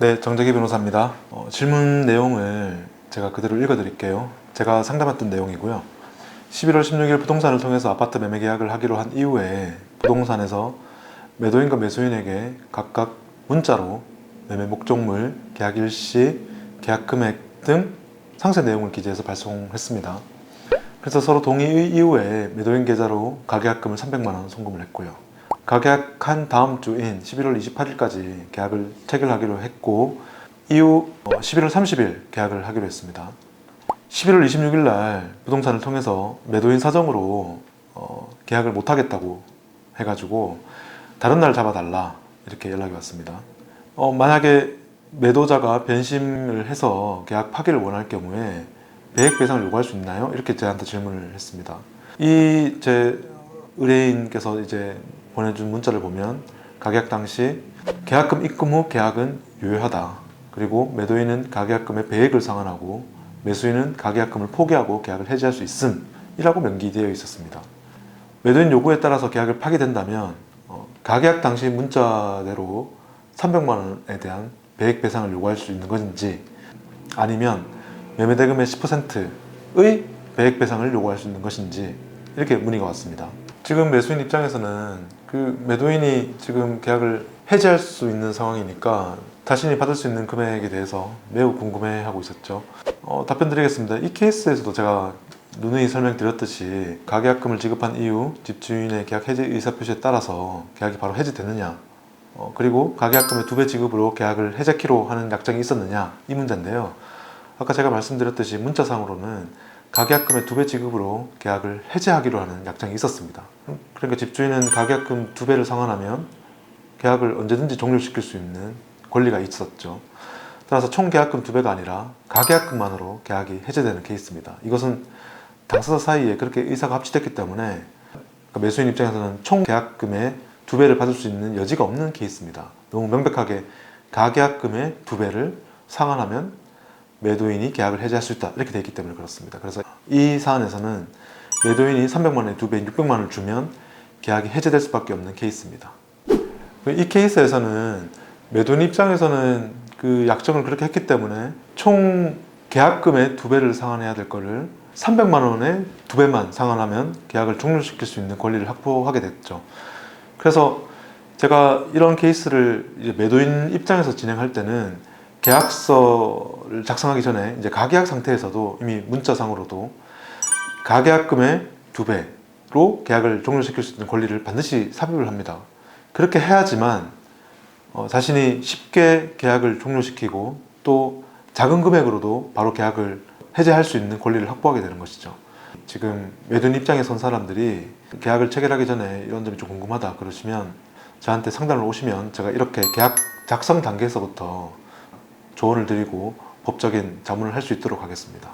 네, 정재기 변호사입니다. 어, 질문 내용을 제가 그대로 읽어드릴게요. 제가 상담했던 내용이고요. 11월 16일 부동산을 통해서 아파트 매매 계약을 하기로 한 이후에 부동산에서 매도인과 매수인에게 각각 문자로 매매 목적물, 계약 일시, 계약 금액 등 상세 내용을 기재해서 발송했습니다. 그래서 서로 동의 이후에 매도인 계좌로 가계약금을 300만 원 송금을 했고요. 가계약한 다음 주인 11월 28일까지 계약을 체결하기로 했고 이후 어, 11월 30일 계약을 하기로 했습니다. 11월 26일 날 부동산을 통해서 매도인 사정으로 어, 계약을 못 하겠다고 해가지고 다른 날 잡아달라 이렇게 연락이 왔습니다. 어, 만약에 매도자가 변심을 해서 계약 파기를 원할 경우에 배액 배상을 요구할 수 있나요? 이렇게 저한테 질문을 했습니다. 이 제 의뢰인께서 이제 보내준 문자를 보면 가계약 당시 계약금 입금 후 계약은 유효하다. 그리고 매도인은 가계약금의 배액을 상환하고 매수인은 가계약금을 포기하고 계약을 해지할 수 있음이라고 명기되어 있었습니다. 매도인 요구에 따라서 계약을 파기된다면 어, 가계약 당시 문자대로 300만 원에 대한 배액 배상을 요구할 수 있는 것인지 아니면 매매 대금의 10%의 배액 배상을 요구할 수 있는 것인지 이렇게 문의가 왔습니다. 지금 매수인 입장에서는 그 매도인이 지금 계약을 해지할 수 있는 상황이니까 자신이 받을 수 있는 금액에 대해서 매우 궁금해하고 있었죠. 어, 답변 드리겠습니다. 이 케이스에서도 제가 누누이 설명드렸듯이 가계약금을 지급한 이후 집주인의 계약 해지 의사 표시에 따라서 계약이 바로 해지되느냐 어, 그리고 가계약금의 두 배 지급으로 계약을 해제키로 하는 약정이 있었느냐 이 문제인데요. 아까 제가 말씀드렸듯이 문자상으로는 가계약금의 두 배 지급으로 계약을 해제하기로 하는 약정이 있었습니다. 그러니까 집주인은 가계약금 두 배를 상환하면 계약을 언제든지 종료시킬 수 있는 권리가 있었죠. 따라서 총 계약금 두 배가 아니라 가계약금만으로 계약이 해제되는 케이스입니다. 이것은 당사자 사이에 그렇게 의사가 합치됐기 때문에 그러니까 매수인 입장에서는 총 계약금의 두 배를 받을 수 있는 여지가 없는 케이스입니다. 너무 명백하게 가계약금의 두 배를 상환하면 매도인이 계약을 해지할 수 있다 이렇게 되어 있기 때문에 그렇습니다. 그래서 이 사안에서는 매도인이 300만 원에 두 배인 600만 원을 주면 계약이 해제될 수밖에 없는 케이스입니다. 이 케이스에서는 매도인 입장에서는 그 약정을 그렇게 했기 때문에 총 계약금의 두 배를 상환해야 될 거를 300만 원에 두 배만 상환하면 계약을 종료시킬 수 있는 권리를 확보하게 됐죠. 그래서 제가 이런 케이스를 매도인 입장에서 진행할 때는 계약서를 작성하기 전에 이제 가계약 상태에서도 이미 문자상으로도 가계약금의 두 배로 계약을 종료시킬 수 있는 권리를 반드시 삽입을 합니다. 그렇게 해야지만 어, 자신이 쉽게 계약을 종료시키고 또 작은 금액으로도 바로 계약을 해제할 수 있는 권리를 확보하게 되는 것이죠. 지금 매도인 입장에 선 사람들이 계약을 체결하기 전에 이런 점이 좀 궁금하다 그러시면 저한테 상담을 오시면 제가 이렇게 계약 작성 단계에서부터 조언을 드리고 법적인 자문을 할 수 있도록 하겠습니다.